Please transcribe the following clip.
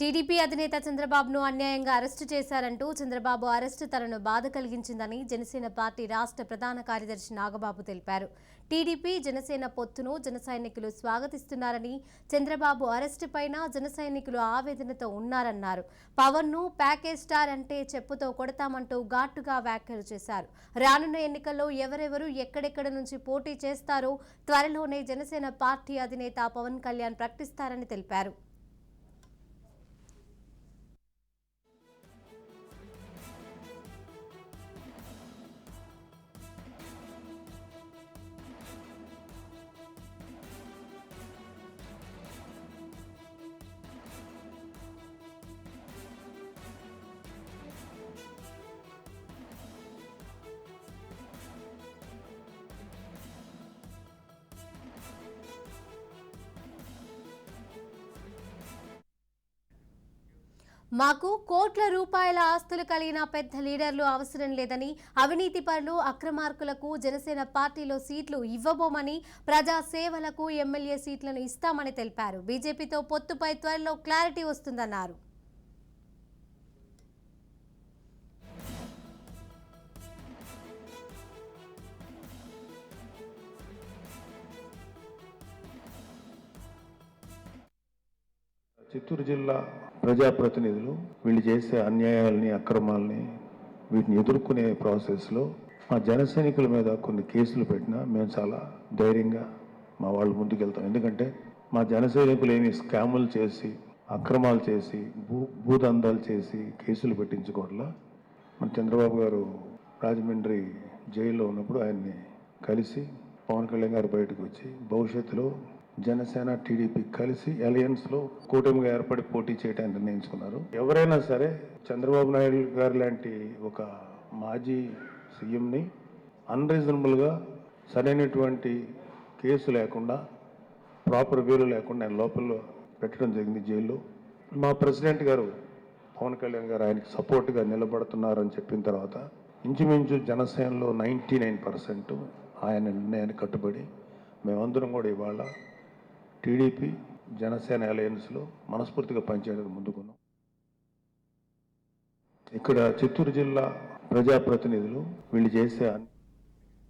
TDP అధినేత చంద్రబాబును అన్యాయంగా అరెస్టు చేశారంటూ చంద్రబాబు అరెస్టు తనను బాధ కలిగించిందని జనసేన పార్టీ రాష్ట్ర ప్రధాన కార్యదర్శి నాగబాబు తెలిపారు. టీడీపీ జనసేన పొత్తును జన సైనికులు స్వాగతిస్తున్నారని చంద్రబాబు అరెస్టు పైన జన సైనికులు ఆవేదనతో ఉన్నారన్నారు. పవన్ను ప్యాకేజ్ స్టార్ అంటే చెప్పుతో కొడతామంటూ ఘాటుగా వ్యాఖ్యలు చేశారు. రానున్న ఎన్నికల్లో ఎవరెవరు ఎక్కడెక్కడ నుంచి పోటీ చేస్తారో త్వరలోనే జనసేన పార్టీ అధినేత పవన్ కళ్యాణ్ ప్రకటిస్తారని తెలిపారు. మాకు కోట్ల రూపాయల ఆస్తులు కలిగిన పెద్ద లీడర్లు అవసరం లేదని అవినీతి పనులు అక్రమార్కులకు జనసేన పార్టీలో సీట్లు ఇవ్వబోమని ప్రజా సేవలకు ఎమ్మెల్యే సీట్లను ఇస్తామని తెలిపారు. బీజేపీతో పొత్తుపై త్వరలో క్లారిటీ వస్తుందన్నారు. చిత్తూరు జిల్లా ప్రజాప్రతినిధులు వీళ్ళు చేసే అన్యాయాలని అక్రమాలని వీటిని ఎదుర్కొనే ప్రాసెస్లో మా జన సైనికుల మీద కొన్ని కేసులు పెట్టినా మేము చాలా ధైర్యంగా మా వాళ్ళు ముందుకెళ్తాం. ఎందుకంటే మా జన సైనికులు ఏమి స్కాములు చేసి అక్రమాలు చేసి భూ భూదందాలు చేసి కేసులు పెట్టించుకోవట్లా. మన చంద్రబాబు గారు రాజమండ్రి జైల్లో ఉన్నప్పుడు ఆయన్ని కలిసి పవన్ కళ్యాణ్ గారు బయటకు వచ్చి భవిష్యత్తులో జనసేన టీడీపీ కలిసి అలయన్స్లో కూటమిగా ఏర్పడి పోటీ చేయడానికి నిర్ణయించుకున్నారు. ఎవరైనా సరే చంద్రబాబు నాయుడు గారు లాంటి ఒక మాజీ సీఎంని అన్రీజనబుల్గా సరైనటువంటి కేసు లేకుండా ప్రాపర్ వేలు లేకుండా ఆయన లోపల పెట్టడం జరిగింది జైల్లో. మా ప్రెసిడెంట్ గారు పవన్ కళ్యాణ్ గారు ఆయనకి సపోర్ట్గా నిలబడుతున్నారని చెప్పిన తర్వాత ఇంచుమించు జనసేనలో నైంటీ నైన్ పర్సెంట్ ఆయన నిర్ణయాన్ని కట్టుబడి మేమందరం కూడా ఇవాళ టీడీపీ జనసేన అలయన్స్లో మనస్ఫూర్తిగా పనిచేయడానికి ముందుకున్నాం. ఇక్కడ చిత్తూరు జిల్లా ప్రజాప్రతినిధులు వీళ్ళు చేసే అన్ని